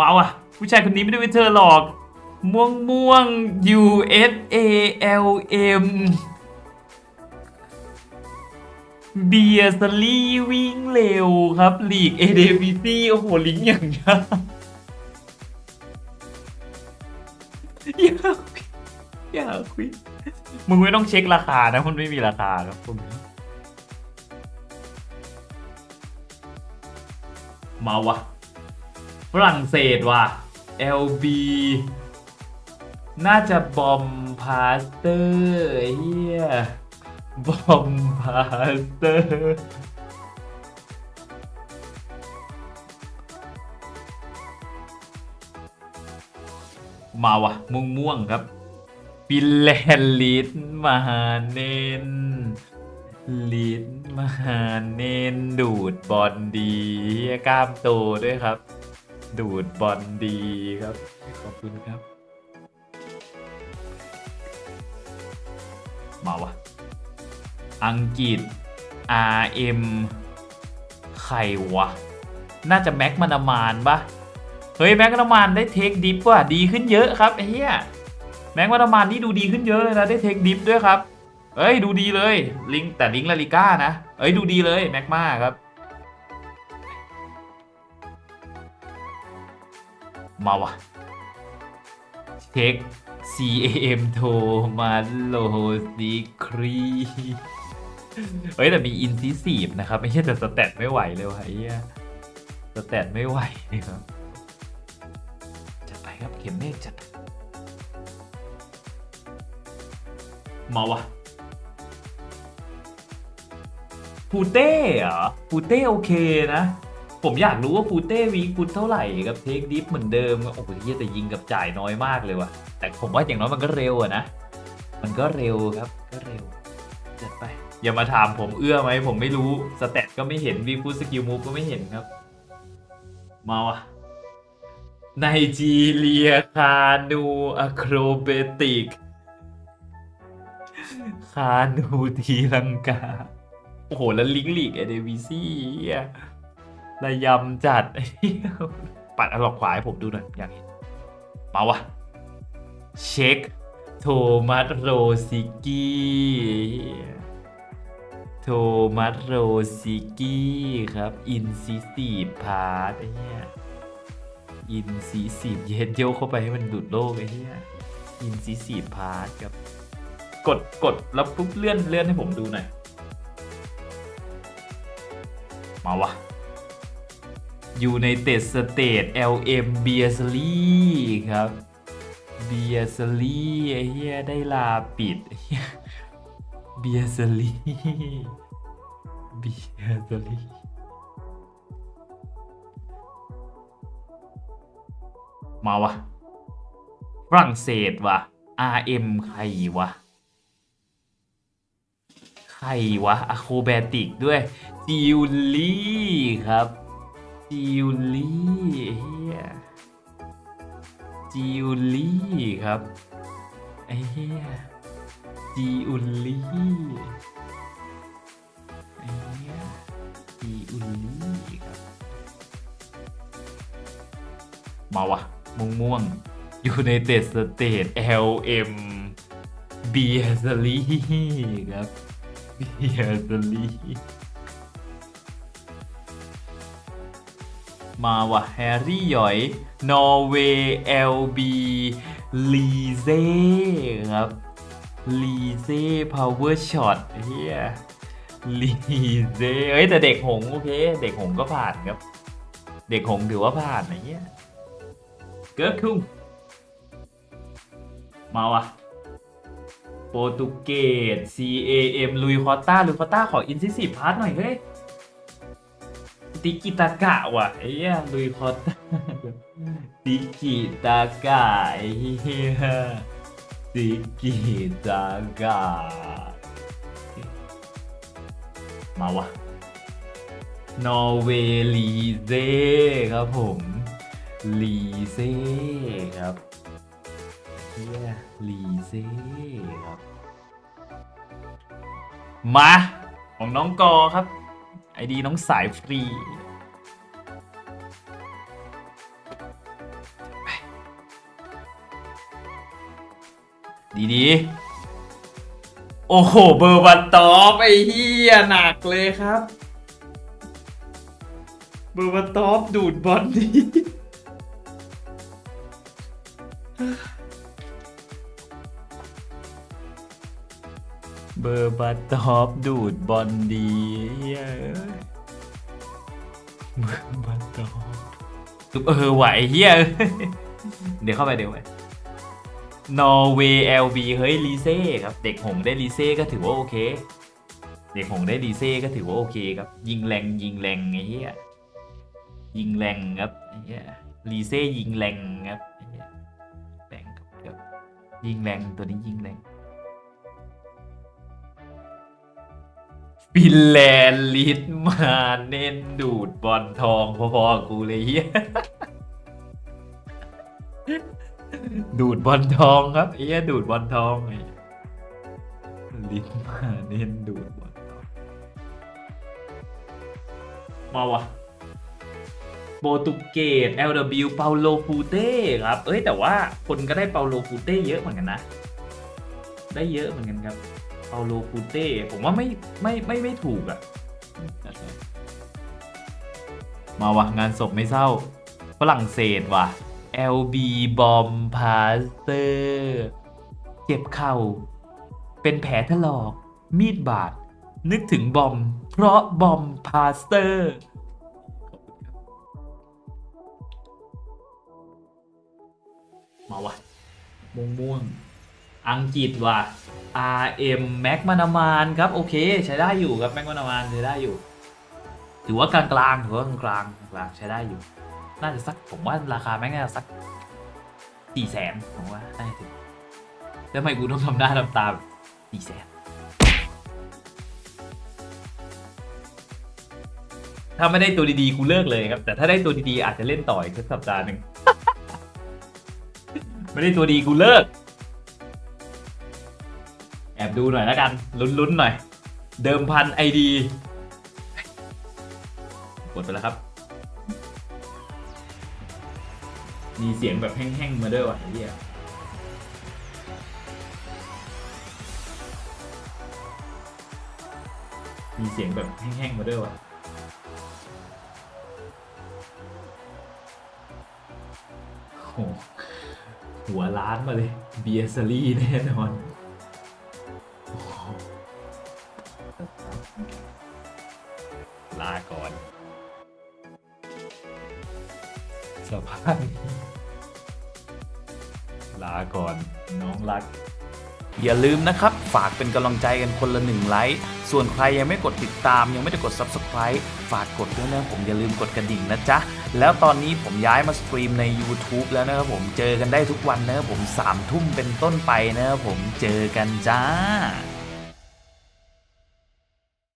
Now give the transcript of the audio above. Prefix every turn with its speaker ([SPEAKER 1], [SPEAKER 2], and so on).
[SPEAKER 1] มาว่ะ ผู้ชายคนนี้ไม่ได้เป็นเธอหรอก ม่วงม่วง U S A L M เบียร์สลีวิ่งเร็วครับลีก a d v c โอ้โห ลิงอย่างยากอยากอยากคุยมึงไม่ต้องเช็คราคานะมันไม่มีราคาครับพวกนี้มาวะ รั่งเศสว่ะ LB น่าจะบอมพาสเตอร์เฮียบอมพาสเตอร์มาวะม่วงม่วงๆครับฟินแลนด์ลิดมาเน้นลิดมาเน้นดูดบอลดีเฮียกล้ามโตด้วยครับ ดูดบอลดีครับ ขอบคุณครับ มาวะ อังกฤษ RM ใครวะ น่าจะแม็กมานามานปะเฮ้ยแม็กมานามานได้เทคดิฟว่ะดีขึ้นเยอะครับไอ้เหี้ยแม็กมานามานนี่ดูดีขึ้นเยอะเลยนะได้เทคดิฟด้วยครับเอ้ยดูดีเลยลิงก์แต่ลิงก์ลาลิก้านะ เอ้ยดูดีเลยแม็กมาครับ มาวะเช็ค CAM โทรมาโลซิครีเฮ้ยแต่มีอินซิซีฟนะครับ ไม่ใช่แต่สแตทไม่ไหวเลยวะไอ้เหี้ยสแตทไม่ไหวเลยครับจัดไปครับเข็มเมฆจัดมาวะปูเต้เหรอปูเต้โอเคนะ ผมอยากรู้ว่าปูเต้วีคฟุตเท่าไหร่กับเทคดิฟเหมือนเดิมโอ้โหเฮียแต่ยิงกับจ่ายน้อยมากเลยว่ะ แต่ผมว่าอย่างน้อยมันก็เร็วอะนะ มันก็เร็วครับก็เร็วจัดไป อย่ามาถามผมเอื้อไหมผมไม่รู้สแตทก็ไม่เห็นวีฟุตสกิลมูฟก็ไม่เห็นครับ มาวะไนจีเรียคานูอะโครเบติกคานูทีลังกา โอ้โห แล้วลิงลีกเอเดวีซี่ ระยำจัด ปัดอลอกขวาให้ผมดูหน่อยอยากเห็นมาวะเช็ค โทมัสโรซิกี้โทมัสโรซิกี้ครับอินซิสีพาร์ตไอ้เหี้ยอินซิสีเย็นโยกเข้าไปให้มันดูดโลกไอ้เหี้ยอินซิสีพาร์ตครับกดกดแล้วปุ๊บเลื่อนเลื่อนให้ผมดูหน่อยมาวะ อยู่ในเต็ดสเตท LM เบียร์สลีครับเบียร์สลีไอ้เหี้ยได้ลาปิดไอ้เหี้ยเบียร์สลีเบียสลีมาวะฝรั่งเศสวะ RM ใครวะใครวะอะโครแบติกด้วยจิวลี่ครับ จิวลี่เฮียจิวลี่ครับไอ้เฮียจิวลี่ไอ้เฮียจิวลี่ครับมาวะม่วงม่วงอยู่ในเตสเตท LM เบียร์สลีครับเบียร์สลี มาวะแฮร์รี่หยอย นอร์เวย์ LB ลีเซ่ครับลีเซ่พาวเวอร์ช็อตเฮียลีเซ่เอ้ยแต่เด็กหงโอเค เด็กหงก็ผ่านครับ เด็กหงถือว่าผ่านนะเฮียเกิร์คุงมาวะโปรตุเกส CAM ลุยคอต้าลุยคอต้าขออินซิสีพาร์ทหน่อยเฮ้ย ติกิตากะว่ะไอ้เหี้ยลุยพอตติกิตากะไอ้เหี้ยติกิตากะมาวะนอร์เวย์ลีเซ่ครับผมลีเซ่ครับเฮียลีเซ่ครับ มา ของน้องกอครับ ไอดีน้องสายฟรีดีดีๆโอ้โห เบอร์บันตอบไอ้เฮียหนักเลยครับ เบอร์บันตอบดูดบอลดี เบอร์บันตอบดูดบอลดีเฮียเอ้ยเบอร์บัตอบทุกเออไหวเฮียเดี๋ยวเข้าไปเดี๋ยวไปนอร์เวย์เอลบีเฮ้ยลีเซ่ครับ เด็กหงได้ลีเซ่ก็ถือว่าโอเค เด็กหงได้ลีเซ่ก็ถือว่าโอเคครับ ยิงแรงยิงแรงไอ้เหี้ยยิงแรงครับไอ้เหี้ยลีเซ่ยิงแรงครับเฮียแรงครับครับยิงแรงตัวนี้ยิงแรง ฟินแลนด์ลิดมาเน้นดูดบอลทองพอๆกับกูเลยเฮียดูดบอลทองครับเอ้ยดูดบอลทองไงลิ้นมาเน้นดูดบอลทองมาวะโปรตุเกส LW เปาโลฟูเต้ครับ เอ้ยแต่ว่าคนก็ได้เปาโลฟูเต้เยอะเหมือนกันนะ ได้เยอะเหมือนกันครับ เปาโลฟูเต้ผมว่าไม่ไม่ไม่ไม่ถูกอะ่ะ มาวะงานศพไม่เศร้า ฝรั่งเศสว่ะ LB บอมพาสเตอร์เจ็บเข่า เป็นแผลถลอก มีดบาด นึกถึงบอม เพราะบอมพาสเตอร์มาวะม่วงม่วงๆ อังกฤษว่ะ RM แม็กมานามานครับโอเค ใช้ได้อยู่ครับแม็กมานามานใช้ได้อยู่ ถือว่ากลางกลางๆถือว่ากลางกลางๆกลางใช้ได้อยู่ น่าจะสักผมว่าราคาแม่งน่าจะสักสี่แสนผมว่าน่าจะถึงแล้วทำไมกูต้องทำหน้าทำตาสี่แสนถ้าไม่ได้ตัวดีๆกูเลิกเลยครับ แต่ถ้าได้ตัวดีๆอาจจะเล่นต่ออีกสักสัปดาห์หนึ่งไม่ได้ตัวดีกูเลิก ดูหน่อยแล้วกันลุ้นๆหน่อย เดิมพันไอดีกดไปแล้วครับ มีเสียงแบบแห้งๆมาด้วยว่ะไอ้เหี้ยมีเสียงแบบแห้งๆมาด้วยว่ะโหหัวล้านมาเลยเบียร์ซารี่แน่นอน ลาก่อนสภาพลาก่อนน้องรัก อย่าลืมนะครับ ฝากเป็นกำลังใจกันคนละหนึ่งไลค์ส่วนใครยังไม่กดติดตาม ยังไม่ได้กด Subscribe ฝากกดด้วยนะผมอย่าลืมกดกระดิ่งนะจ๊ะ แล้วตอนนี้ผมย้ายมาสตรีมใน YouTube แล้วนะครับผมเจอกันได้ทุกวันนะครับผม3ทุ่มเป็นต้นไปนะครับผมเจอกันจ้า